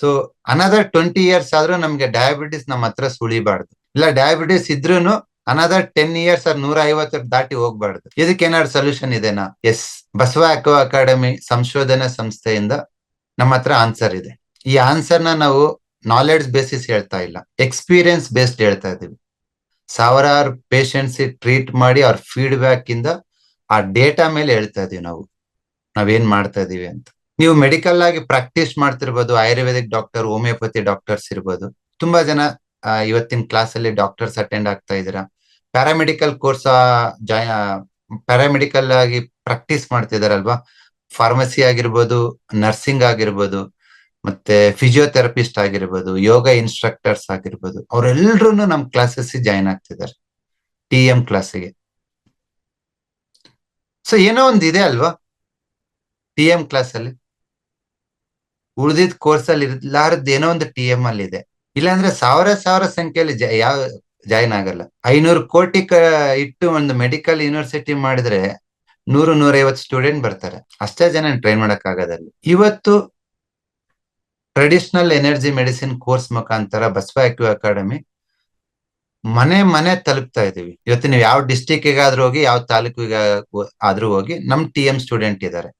So another twenty years ಆದ್ರೂ ನಮ್ಗೆ diabetes ನಮ್ಮ ಹತ್ರ ಸುಳಿಬಾರ್ದು. ಇಲ್ಲ ಡಯಾಬಿಟಿಸ್ ಇದ್ರೂನು ಅನದರ್ ಟೆನ್ ಇಯರ್ಸ್ ಆರ್ ನೂರ ಐವತ್ತರ ದಾಟಿ ಹೋಗ್ಬಾರ್ದು. ಇದಕ್ಕೆ ಏನಾದ್ರು ಸೊಲ್ಯೂಷನ್ ಇದೆನಾ? ಎಸ್ ಬಸವ ಅಕೋ ಅಕಾಡೆಮಿ ಸಂಶೋಧನಾ ಸಂಸ್ಥೆಯಿಂದ ನಮ್ಮ ಹತ್ರ ಆನ್ಸರ್ ಇದೆ. ಈ ಆನ್ಸರ್ನ ನಾವು ನಾಲೆಡ್ಜ್ ಬೇಸಿಸ್ ಹೇಳ್ತಾ ಇಲ್ಲ. ಎಕ್ಸ್ಪೀರಿಯನ್ಸ್ ಬೇಸ್ಡ್ ಹೇಳ್ತಾ ಇದೀವಿ ಸಾವಿರಾರು ಪೇಷಂಟ್ಸ್ ಟ್ರೀಟ್ ಮಾಡಿ ಅವ್ರ ಫೀಡ್ಬ್ಯಾಕ್ ಇಂದ ಆ ಡೇಟಾ ಮೇಲೆ ಹೇಳ್ತಾ ಇದೀವಿ ನಾವು. ನಾವೇನ್ ಮಾಡ್ತಾ ಇದೀವಿ ಅಂತ. ನೀವು ಮೆಡಿಕಲ್ ಆಗಿ ಪ್ರಾಕ್ಟೀಸ್ ಮಾಡ್ತಿರ್ಬೋದು ಆಯುರ್ವೇದಿಕ್ ಡಾಕ್ಟರ್ ಹೋಮಿಯೋಪತಿ ಡಾಕ್ಟರ್ಸ್ ಇರ್ಬೋದು. ತುಂಬಾ ಜನ ಇವತ್ತಿನ ಕ್ಲಾಸ್ ಅಲ್ಲಿ ಡಾಕ್ಟರ್ಸ್ ಅಟೆಂಡ್ ಆಗ್ತಾ ಇದ್ದೀರಾ. ಪ್ಯಾರಾಮೆಡಿಕಲ್ ಕೋರ್ಸ್ ಪ್ಯಾರಾಮೆಡಿಕಲ್ ಆಗಿ ಪ್ರಾಕ್ಟೀಸ್ ಮಾಡ್ತಿದಾರಲ್ವಾ? ಫಾರ್ಮಸಿ ಆಗಿರ್ಬೋದು ನರ್ಸಿಂಗ್ ಆಗಿರ್ಬೋದು, ಮತ್ತೆ ಫಿಸಿಯೋಥೆರಪಿಸ್ಟ್ ಆಗಿರ್ಬೋದು, ಯೋಗ ಇನ್ಸ್ಟ್ರಕ್ಟರ್ಸ್ ಆಗಿರ್ಬೋದು ಅವರೆಲ್ಲರೂ ನಮ್ ಕ್ಲಾಸಸ್ ಜಾಯಿನ್ ಆಗ್ತಿದ್ದಾರೆ. ಟಿ ಎಂ ಕ್ಲಾಸಿಗೆ ಸೊ ಏನೋ ಒಂದಿದೆ ಅಲ್ವಾ? ಟಿ ಎಂ ಕ್ಲಾಸ್ ಅಲ್ಲಿ? ಉಳಿದಿದ್ ಕೋರ್ಸ್ ಅಲ್ಲಿ ಇರ್ಲಾರದ್ ಏನೋ ಒಂದು ಟಿ ಎಂ ಅಲ್ಲಿ ಇದೆ ಇಲ್ಲಾಂದ್ರೆ ಸಾವಿರ ಸಾವಿರ ಸಂಖ್ಯೆಯಲ್ಲಿ ಯಾವ ಜಾಯಿನ್ ಆಗಲ್ಲ. ಐನೂರು ಕೋಟಿ ಇಟ್ಟು ಒಂದು ಮೆಡಿಕಲ್ ಯೂನಿವರ್ಸಿಟಿ ಮಾಡಿದ್ರೆ ನೂರು, ನೂರೈವತ್ತು ಸ್ಟೂಡೆಂಟ್ ಬರ್ತಾರೆ. ಅಷ್ಟೇ ಜನ ಟ್ರೈನ್ ಮಾಡಕ್ ಆಗೋದಲ್ಲಿ ಇವತ್ತು ಟ್ರೆಡಿಷನಲ್ ಎನರ್ಜಿ ಮೆಡಿಸಿನ್ ಕೋರ್ಸ್ ಮುಖಾಂತರ ಬಸವ ಆಕ್ಟಿವ್ ಅಕಾಡೆಮಿ ಮನೆ ಮನೆ ತಲುಪ್ತಾ ಇದೀವಿ ಇವತ್ತು ನೀವು ಯಾವ ಡಿಸ್ಟಿಕ್ ಹೋಗಿ, ಯಾವ ತಾಲೂಕಿಗೆ, ಆದ್ರೂ ಹೋಗಿ, ನಮ್ ಟಿ ಎಂ ಸ್ಟೂಡೆಂಟ್ ಇದ್ದಾರೆ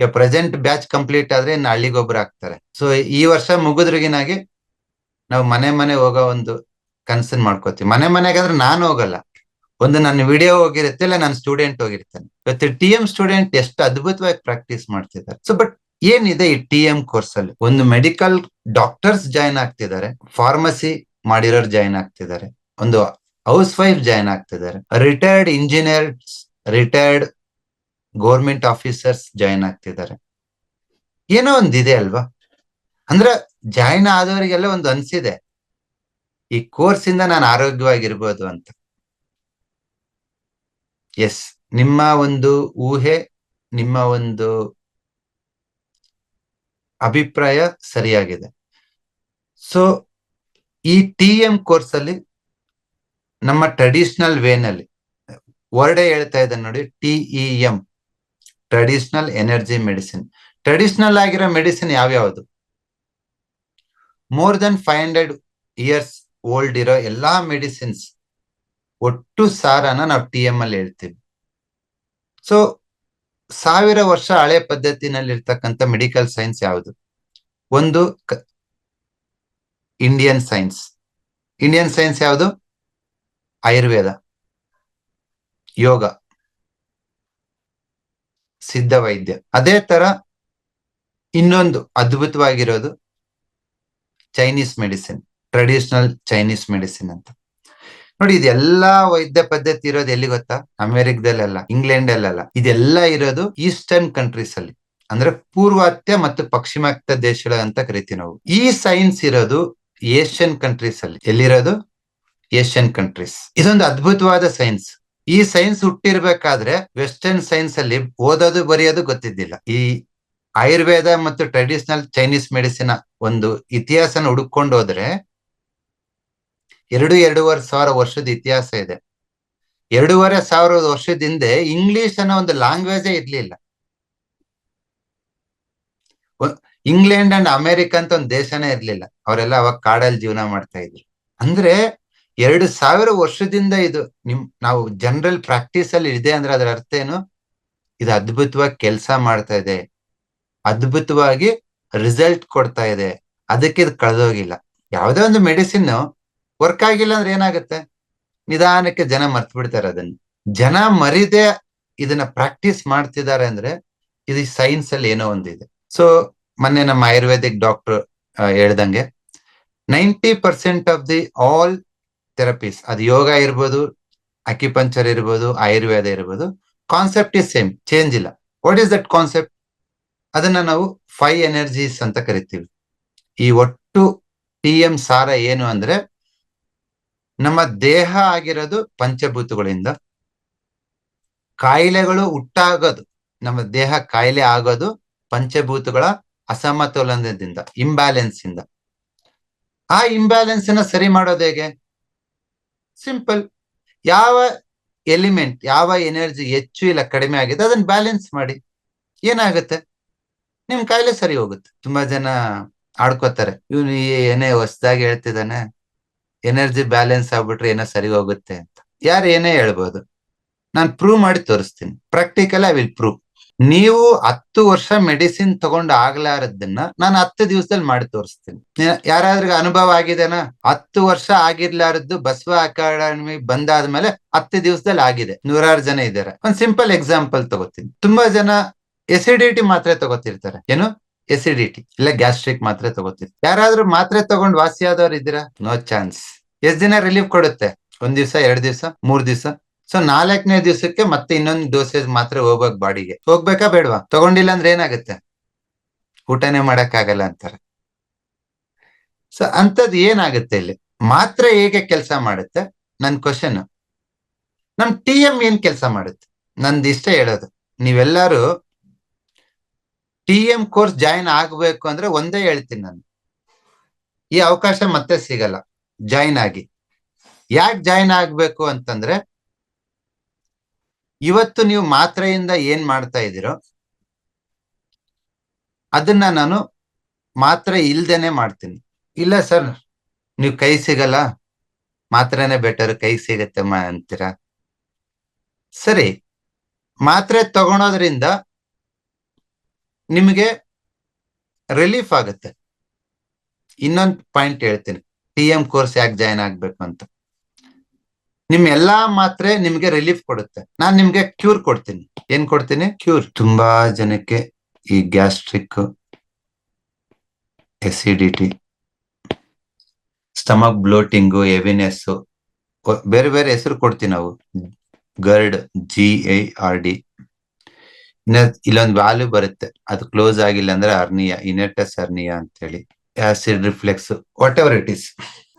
ಈಗ ಪ್ರೆಸೆಂಟ್ ಬ್ಯಾಚ್ ಕಂಪ್ಲೀಟ್ ಆದ್ರೆ ಇನ್ನು ಹಾಕ್ತಾರೆ. ಸೊ ಈ ವರ್ಷ ಮುಗಿದ್ರಿಗಿನಾಗಿ ನಾವು ಮನೆ ಮನೆ ಹೋಗೋ ಒಂದು ಕನ್ಸನ್ ಮಾಡ್ಕೋತೀವಿ. ಮನೆ ಮನೆಗಾದ್ರೆ ನಾನು ಹೋಗಲ್ಲ. ಒಂದು ನನ್ನ ವಿಡಿಯೋ ಹೋಗಿರುತ್ತೆ, ಇಲ್ಲ ನನ್ನ ಸ್ಟೂಡೆಂಟ್ ಹೋಗಿರ್ತಾನೆ. ಇವತ್ತು ಟಿ ಎಂ ಸ್ಟೂಡೆಂಟ್ ಎಷ್ಟು ಅದ್ಭುತವಾಗಿ ಪ್ರಾಕ್ಟೀಸ್ ಮಾಡ್ತಿದ್ದಾರೆ. ಸೊ ಬಟ್ ಏನಿದೆ ಈ ಟಿ ಎಂ ಕೋರ್ಸ್ ಅಲ್ಲಿ? ಒಂದು ಮೆಡಿಕಲ್ ಡಾಕ್ಟರ್ಸ್ ಜಾಯಿನ್ ಆಗ್ತಿದ್ದಾರೆ. ಫಾರ್ಮಸಿ ಮಾಡಿರೋರು ಜಾಯಿನ್ ಆಗ್ತಿದ್ದಾರೆ. ಒಂದು ಹೌಸ್ ವೈಫ್ ಜಾಯಿನ್ ಆಗ್ತಿದ್ದಾರೆ. Retired engineers retired government officers join ಆಗ್ತಿದ್ದಾರೆ. ಏನೋ ಒಂದಿದೆ ಅಲ್ವಾ? ಅಂದ್ರೆ ಜಾಯಿನ್ ಆದವರಿಗೆಲ್ಲ ಒಂದು ಅನ್ಸಿದೆ. ಈ ಕೋರ್ಸ್ ಇಂದ ನಾನು ಆರೋಗ್ಯವಾಗಿರ್ಬೋದು ಅಂತ. ಎಸ್, ನಿಮ್ಮ ಒಂದು ಊಹೆ, ನಿಮ್ಮ ಒಂದು ಅಭಿಪ್ರಾಯ ಸರಿಯಾಗಿದೆ. ಸೊ ಈ ಟಿ ಎಂ ಕೋರ್ಸ್ ಅಲ್ಲಿ ನಮ್ಮ ಟ್ರೆಡಿಷನಲ್ ವೇನಲ್ಲಿ ವರ್ಡೇ ಹೇಳ್ತಾ ಇದೆ ನೋಡಿ T E M traditional energy medicine traditional ಆಗಿರೋ ಮೆಡಿಸಿನ್ ಯಾವ್ಯಾವುದು? More than five hundred years old ಇರೋ ಎಲ್ಲಾ ಮೆಡಿಸಿನ್ಸ್ ಒಟ್ಟು ಸಾರನ ನಾವು ಟಿ ಎಂ ಅಲ್ಲಿ ಹೇಳ್ತೀವಿ. ಸೊ ಸಾವಿರ ವರ್ಷ ಹಳೆ ಪದ್ಧತಿನಲ್ಲಿ ಇರ್ತಕ್ಕಂಥ ಮೆಡಿಕಲ್ ಸೈನ್ಸ್ ಯಾವುದು? ಒಂದು ಇಂಡಿಯನ್ ಸೈನ್ಸ್ ಇಂಡಿಯನ್ ಸೈನ್ಸ್ ಯಾವುದು? ಆಯುರ್ವೇದ ಯೋಗ. ಸಿದ್ಧ ವೈದ್ಯ ಅದೇ ತರ ಇನ್ನೊಂದು ಅದ್ಭುತವಾಗಿರೋದು Chinese medicine traditional Chinese medicine ಅಂತ. ನೋಡಿ, ಇದೆಲ್ಲಾ ವೈದ್ಯ ಪದ್ಧತಿ ಇರೋದು ಎಲ್ಲಿ ಗೊತ್ತಾ? ಅಮೆರಿಕದಲ್ಲೆಲ್ಲ ಇಂಗ್ಲೆಂಡ್ ಅಲ್ಲೆಲ್ಲ ಇದೆಲ್ಲ ಇರೋದು ಈಸ್ಟರ್ನ್ ಕಂಟ್ರೀಸ್ ಅಲ್ಲಿ ಅಂದ್ರೆ ಪೂರ್ವಾತ್ಯ ಮತ್ತು ಪಶ್ಚಿಮಾತ್ಯ ದೇಶಗಳ ಅಂತ ಕರಿತೀವಿ ನಾವು. ಈ ಸೈನ್ಸ್ ಇರೋದು ಏಷ್ಯನ್ ಕಂಟ್ರೀಸ್ ಅಲ್ಲಿ ಎಲ್ಲಿರೋದು? Asian countries. ಇದೊಂದು ಅದ್ಭುತವಾದ ಸೈನ್ಸ್. ಈ ಸೈನ್ಸ್ ಹುಟ್ಟಿರ್ಬೇಕಾದ್ರೆ ವೆಸ್ಟರ್ನ್ ಸೈನ್ಸ್ ಅಲ್ಲಿ ಓದೋದು ಬರೆಯೋದು ಗೊತ್ತಿದ್ದಿಲ್ಲ. ಈ ಆಯುರ್ವೇದ ಮತ್ತು ಟ್ರೆಡಿಷನಲ್ ಚೈನೀಸ್ ಮೆಡಿಸಿನ್ ಒಂದು ಇತಿಹಾಸನ ಹುಡುಕೊಂಡು ಹೋದ್ರೆ ಎರಡು ಎರಡೂವರೆ ಸಾವಿರ ವರ್ಷದ ಇತಿಹಾಸ ಇದೆ. ಎರಡೂವರೆ ಸಾವಿರ ವರ್ಷದ ಹಿಂದೆ ಇಂಗ್ಲಿಷ್ ಅನ್ನೋ ಒಂದು ಲ್ಯಾಂಗ್ವೇಜೇ ಇರ್ಲಿಲ್ಲ. ಇಂಗ್ಲೆಂಡ್ ಅಂಡ್ ಅಮೆರಿಕ ಅಂತ ಒಂದು ದೇಶನೇ ಇರ್ಲಿಲ್ಲ. ಅವರೆಲ್ಲ ಅವಾಗ ಕಾಡಲ್ಲಿ ಜೀವನ ಮಾಡ್ತಾ ಇದ್ರು. ಅಂದ್ರೆ ಎರಡು ಸಾವಿರ ವರ್ಷದಿಂದ ಇದು ನಿಮ್, ನಾವು ಜನರಲ್ ಪ್ರಾಕ್ಟೀಸ್ ಅಲ್ಲಿ ಇದೆ ಅಂದ್ರೆ ಅದರ ಅರ್ಥ ಏನು? ಇದು ಅದ್ಭುತವಾಗಿ ಕೆಲಸ ಮಾಡ್ತಾ ಇದೆ. ಅದ್ಭುತವಾಗಿ ರಿಸಲ್ಟ್ ಕೊಡ್ತಾ ಇದೆ. ಅದಕ್ಕೆ ಇದು ಕಳೆದೋಗಿಲ್ಲ. ಯಾವುದೇ ಒಂದು ಮೆಡಿಸಿನ್ ವರ್ಕ್ ಆಗಿಲ್ಲ ಅಂದ್ರೆ ಏನಾಗುತ್ತೆ? ನಿಧಾನಕ್ಕೆ ಜನ ಮರ್ತು ಬಿಡ್ತಾರೆ ಅದನ್ನ. ಜನ ಮರಿದೆ ಇದನ್ನ ಪ್ರಾಕ್ಟೀಸ್ ಮಾಡ್ತಿದ್ದಾರೆ ಅಂದ್ರೆ ಇದು ಸೈನ್ಸ್ ಅಲ್ಲಿ ಏನೋ ಒಂದಿದೆ. ಸೊ ಮೊನ್ನೆ ನಮ್ಮ ಆಯುರ್ವೇದಿಕ್ ಡಾಕ್ಟರ್ ಹೇಳ್ದಂಗೆ ninety percent of the all therapies ಅದು ಯೋಗ ಇರ್ಬೋದು ಅಕ್ಯುಪಂಚರ್ ಇರ್ಬೋದು, ಆಯುರ್ವೇದ ಇರ್ಬೋದು. ಕಾನ್ಸೆಪ್ಟ್ ಇಸ್ ಸೇಮ್ ಚೇಂಜ್ ಇಲ್ಲ. ವಾಟ್ ಈಸ್ ದಟ್ ಕಾನ್ಸೆಪ್ಟ್ ಅದನ್ನ ನಾವು ಫೈವ್ ಎನರ್ಜೀಸ್ ಅಂತ ಕರಿತೀವಿ. ಈ ಒಟ್ಟು ಟಿ ಎಂ ಸಾರ ಏನು ಅಂದ್ರೆ, ನಮ್ಮ ದೇಹ ಆಗಿರೋದು ಪಂಚಭೂತಗಳಿಂದ. ಕಾಯಿಲೆಗಳು ಹುಟ್ಟಾಗೋದು, ನಮ್ಮ ದೇಹ ಕಾಯಿಲೆ ಆಗೋದು ಪಂಚಭೂತಗಳ ಅಸಮತೋಲನದಿಂದ ಇಂಬ್ಯಾಲೆನ್ಸ್ ಇಂದ. ಆ ಇಂಬ್ಯಾಲೆನ್ಸ್ ಸರಿ ಮಾಡೋದು ಹೇಗೆ? ಸಿಂಪಲ್ ಯಾವ ಎಲಿಮೆಂಟ್ ಯಾವ ಎನರ್ಜಿ ಹೆಚ್ಚು ಇಲ್ಲ, ಕಡಿಮೆ ಆಗಿದೆ ಅದನ್ನ ಬ್ಯಾಲೆನ್ಸ್ ಮಾಡಿ. ಏನಾಗುತ್ತೆ? ನಿಮ್ ಕಾಯಿಲೆ ಸರಿ ಹೋಗುತ್ತೆ. ತುಂಬಾ ಜನ ಆಡ್ಕೋತಾರೆ. ಇವನು ಏನೇ ಹೊಸದಾಗಿ ಹೇಳ್ತಿದ್ದಾನೆ ಎನರ್ಜಿ ಬ್ಯಾಲೆನ್ಸ್ ಆಗ್ಬಿಟ್ರೆ ಏನೋ ಸರಿ ಹೋಗುತ್ತೆ ಅಂತ. ಯಾರು ಏನೇ ಹೇಳ್ಬೋದು. ನಾನು ಪ್ರೂವ್ ಮಾಡಿ ತೋರಿಸ್ತೀನಿ. ಪ್ರಾಕ್ಟಿಕಲ್ ಐ ವಿಲ್ ಪ್ರೂವ್ ನೀವು ಹತ್ತು ವರ್ಷ ಮೆಡಿಸಿನ್ ತಗೊಂಡು ಆಗ್ಲಾರದನ್ನ ನಾನು ಹತ್ತು ದಿವಸದಲ್ಲಿ ಮಾಡಿ ತೋರಿಸ್ತೀನಿ. ಯಾರಾದ್ರೂ ಅನುಭವ ಆಗಿದೆನಾ? ಹತ್ತು ವರ್ಷ ಆಗಿರ್ಲಾರದ್ದು ಬಸವ ಅಕಾಡೆಮಿ ಬಂದಾದ್ಮೇಲೆ ಹತ್ತು ದಿವಸದಲ್ಲಿ ಆಗಿದೆ. ನೂರಾರು ಜನ ಇದ್ದಾರೆ ಒಂದ್ ಸಿಂಪಲ್ ಎಕ್ಸಾಂಪಲ್ ತಗೋತೀನಿ. ತುಂಬಾ ಜನ ಎಸಿಡಿಟಿ ಮಾತ್ರೆ ತಗೋತಿರ್ತಾರೆ. ಏನು? ಎಸಿಡಿಟಿ. ಇಲ್ಲ ಗ್ಯಾಸ್ಟ್ರಿಕ್ ಮಾತ್ರೆ ತಗೋತಿರ್ ಯಾರಾದ್ರೂ ಮಾತ್ರೆ ತಗೊಂಡ್ ವಾಸಿ ಇದ್ದೀರಾ ನೋ ಚಾನ್ಸ್. ಎಷ್ಟ್ ದಿನ ರಿಲೀಫ್ ಕೊಡುತ್ತೆ? ಒಂದ್ ದಿವ್ಸ, ಎರಡ್ ದಿವ್ಸ, ಮೂರ್ ದಿವ್ಸ? ಸೊ ನಾಲ್ಕನೇ ದಿವಸಕ್ಕೆ ಮತ್ತೆ ಇನ್ನೊಂದು ಡೋಸೇಜ್ ಮಾತ್ರ ಹೋಗ್ಬೇಕು ಬಾಡಿಗೆ. ಹೋಗ್ಬೇಕಾ ಬೇಡವಾ? ತಗೊಂಡಿಲ್ಲ ಅಂದ್ರೆ ಏನಾಗುತ್ತೆ? ಊಟನೇ ಮಾಡಕ್ ಆಗಲ್ಲ ಅಂತಾರೆ. ಸೊ ಅಂತದ್ ಏನಾಗುತ್ತೆ ಇಲ್ಲಿ? ಮಾತ್ರ ಹೇಗೆ ಕೆಲಸ ಮಾಡುತ್ತೆ? ನನ್ ಕ್ವಶನ್ ನಮ್ ಟಿ ಎಂ ಏನ್ ಕೆಲಸ ಮಾಡುತ್ತೆ? ನಂದು ಇಷ್ಟ ಹೇಳೋದು. ನೀವೆಲ್ಲರೂ ಟಿ ಎಂ ಕೋರ್ಸ್ ಜಾಯಿನ್ ಆಗ್ಬೇಕು ಅಂದ್ರೆ ಒಂದೇ ಹೇಳ್ತೀನಿ ನಾನು. ಈ ಅವಕಾಶ ಮತ್ತೆ ಸಿಗಲ್ಲ. ಜಾಯಿನ್ ಆಗಿ. ಯಾಕೆ ಜಾಯಿನ್ ಆಗ್ಬೇಕು ಅಂತಂದ್ರೆ ಇವತ್ತು ನೀವು ಮಾತ್ರೆಯಿಂದ ಏನ್ ಮಾಡ್ತಾ ಇದ್ದೀರೋ, ಅದನ್ನ ನಾನು ಮಾತ್ರೆ ಇಲ್ದೇನೆ ಮಾಡ್ತೀನಿ. ಇಲ್ಲ ಸರ್, ನೀವು ಕೈ ಸಿಗಲ್ಲ, ಮಾತ್ರೆನೆ ಬೆಟರ್, ಕೈ ಸಿಗತ್ತೆ ಅಂತೀರಾ? ಸರಿ, ಮಾತ್ರೆ ತಗೊಳೋದ್ರಿಂದ ನಿಮಗೆ ರಿಲೀಫ್ ಆಗುತ್ತೆ. ಇನ್ನೊಂದು ಪಾಯಿಂಟ್ ಹೇಳ್ತೀನಿ. ಟಿ ಎಂ ಕೋರ್ಸ್ ಯಾಕೆ ಜಾಯಿನ್ ಆಗ್ಬೇಕು ಅಂತ. ನಿಮ್ ಎಲ್ಲಾ ಮಾತ್ರೆ ನಿಮ್ಗೆ ರಿಲೀಫ್ ಕೊಡುತ್ತೆ. ನಾನ್ ನಿಮ್ಗೆ ಕ್ಯೂರ್ ಕೊಡ್ತೀನಿ. ಏನ್ ಕೊಡ್ತೀನಿ? ಕ್ಯೂರ್ ತುಂಬಾ ಜನಕ್ಕೆ ಈ gastric acidity stomach bloating heaviness ಬೇರೆ ಬೇರೆ ಹೆಸರು ಕೊಡ್ತೀವಿ ನಾವು. GERD G I R D ಇಲ್ಲೊಂದು ವ್ಯಾಲ್ಯೂ ಬರುತ್ತೆ. ಅದು ಕ್ಲೋಸ್ ಆಗಿಲ್ಲ ಅಂದ್ರೆ ಅರ್ನಿಯಾ ಇನೆಟಸ್ ಅರ್ನಿಯಾ ಅಂತ ಹೇಳಿ acid reflux whatever it is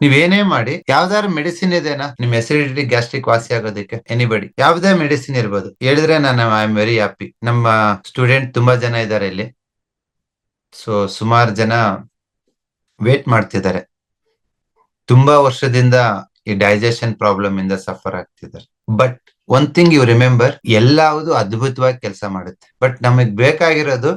ನೀವ್ ಏನೇ ಮಾಡಿ, ಯಾವ್ದಾರ ಮೆಡಿಸಿನ್ ಇದೆನಾ ನಿಮ್ ಎಸಿಡಿಟಿ ಗ್ಯಾಸ್ಟ್ರಿಕ್ ವಾಸಿ ಆಗೋದಕ್ಕೆ ಎನಿಬಡಿ ಯಾವ್ದೇ ಮೆಡಿಸಿನ್ ಇರ್ಬೋದು. ಹೇಳಿದ್ರೆ ನಾನು ಐ ಆಮ್ ವೆರಿ ಹ್ಯಾಪಿ ನಮ್ಮ ಸ್ಟೂಡೆಂಟ್ ತುಂಬಾ ಜನ ಇದ್ದಾರೆ ಇಲ್ಲಿ. ಸೊ ಸುಮಾರು ಜನ ವೇಟ್ ಮಾಡ್ತಿದ್ದಾರೆ. ತುಂಬಾ ವರ್ಷದಿಂದ ಈ ಡೈಜೆಷನ್ ಪ್ರಾಬ್ಲಮ್ ಇಂದ ಸಫರ್ ಆಗ್ತಿದ್ದಾರೆ. But one thing you remember ಎಲ್ಲಾವುದು ಅದ್ಭುತವಾಗಿ ಕೆಲಸ ಮಾಡುತ್ತೆ. ಬಟ್ ನಮಗ್ ಬೇಕಾಗಿರೋದು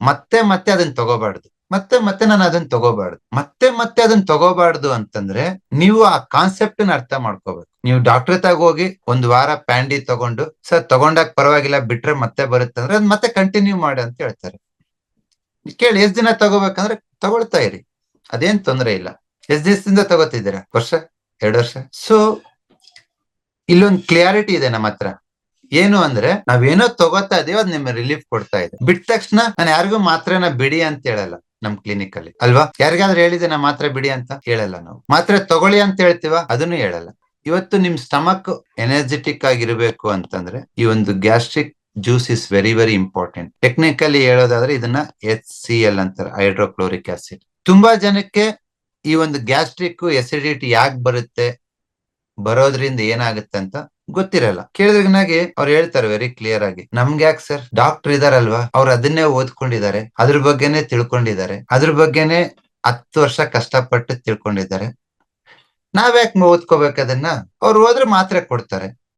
ಮತ್ತೆ ಮತ್ತೆ ಅದನ್ನ ತಗೋಬಾರ್ದು. ಮತ್ತೆ ಮತ್ತೆ ನಾನು ಅದನ್ನ ತಗೋಬಾರ್ದು. ಮತ್ತೆ ಮತ್ತೆ ಅದನ್ನ ತಗೋಬಾರ್ದು ಅಂತಂದ್ರೆ ನೀವು ಆ ಕಾನ್ಸೆಪ್ಟ್ನ ಅರ್ಥ ಮಾಡ್ಕೋಬೇಕು. ನೀವು ಡಾಕ್ಟರ್ ತಾಗ ಹೋಗಿ ಒಂದ್ ವಾರ ಪ್ಯಾಂಡಿ ತಗೊಂಡು, ಸರ್, ತಗೊಂಡಾಗ ಪರವಾಗಿಲ್ಲ, ಬಿಟ್ರೆ ಮತ್ತೆ ಬರುತ್ತೆ ಅಂದ್ರೆ ಅದ್ ಮತ್ತೆ ಕಂಟಿನ್ಯೂ ಮಾಡಿ ಅಂತ ಹೇಳ್ತಾರೆ. ಕೇಳಿ, ಎಷ್ಟ್ ದಿನ ತಗೋಬೇಕಂದ್ರೆ ತಗೊಳ್ತಾ ಇರಿ. ಅದೇನ್ ತೊಂದ್ರೆ ಇಲ್ಲ. ಎಷ್ಟ್ ದಿವಸದಿಂದ ತಗೋತಿದ್ದೀರಾ? ವರ್ಷ? ಎರಡು ವರ್ಷ? ಸೊ ಇಲ್ಲೊಂದ್ ಕ್ಲಿಯಾರಿಟಿ ಇದೆ ನಮ್ಮ ಹತ್ರ. ಏನು ಅಂದ್ರೆ, ನಾವೇನೋ ತಗೋತಾ ಇದೀವಿ ಅದ್ ನಿಮ್ಗೆ ರಿಲೀಫ್ ಕೊಡ್ತಾ ಇದೆ. ಬಿಟ್ಟ ತಕ್ಷಣ ನಾನು ಯಾರಿಗೂ ಮಾತ್ರೆನ ಬಿಡಿ ಅಂತ ಹೇಳಲ್ಲ. ನಮ್ ಕ್ಲಿನಿಕ್ ಅಲ್ಲಿ. ಅಲ್ವಾ? ಯಾರಿಗಾದ್ರೂ ಹೇಳಿದೆ ನಾ ಮಾತ್ರ ಬಿಡಿ ಅಂತ ಹೇಳಲ್ಲ ನಾವು. ಮಾತ್ರೆ ತಗೊಳ್ಳಿ ಅಂತ ಹೇಳ್ತೀವ? ಅದನ್ನು ಹೇಳಲ್ಲ. ಇವತ್ತು ನಿಮ್ ಸ್ಟಮಕ್ ಎನರ್ಜೆಟಿಕ್ ಆಗಿರ್ಬೇಕು ಅಂತಂದ್ರೆ ಈ ಒಂದು gastric juice is very very important technically ಹೇಳೋದಾದ್ರೆ ಇದನ್ನ ಎಚ್ ಸಿ ಎಲ್ ಅಂತಾರೆ ಹೈಡ್ರೋಕ್ಲೋರಿಕ್ ಆಸಿಡ್ ತುಂಬಾ ಜನಕ್ಕೆ ಈ ಒಂದು ಗ್ಯಾಸ್ಟ್ರಿಕ್ ಎಸಿಡಿಟಿ ಯಾಕೆ ಬರುತ್ತೆ? ಬರೋದ್ರಿಂದ ಏನಾಗುತ್ತೆ ಅಂತ ಗೊತ್ತಿರಲ್ಲ. ಕೇಳಿದ್ರನಾಗೆ ಅವ್ರು ಹೇಳ್ತಾರೆ ವೆರಿ ಕ್ಲಿಯರ್ ಆಗಿ, ನಮ್ಗೆ ಯಾಕೆ ಸರ್ ಡಾಕ್ಟರ್ ಇದಾರಲ್ವಾ? ಅವ್ರು ಅದನ್ನೇ ಓದ್ಕೊಂಡಿದ್ದಾರೆ. ಅದ್ರ ಬಗ್ಗೆನೆ ತಿಳ್ಕೊಂಡಿದ್ದಾರೆ. ಅದ್ರ ಬಗ್ಗೆನೆ ಹತ್ತು ವರ್ಷ ಕಷ್ಟಪಟ್ಟು ತಿಳ್ಕೊಂಡಿದ್ದಾರೆ. ನಾವ್ಯಾಕೆ ಓದ್ಕೋಬೇಕು ಅದನ್ನ? ಅವ್ರು ಹೋದ್ರೆ ಮಾತ್ರೆ ಕೊಡ್ತಾರೆ.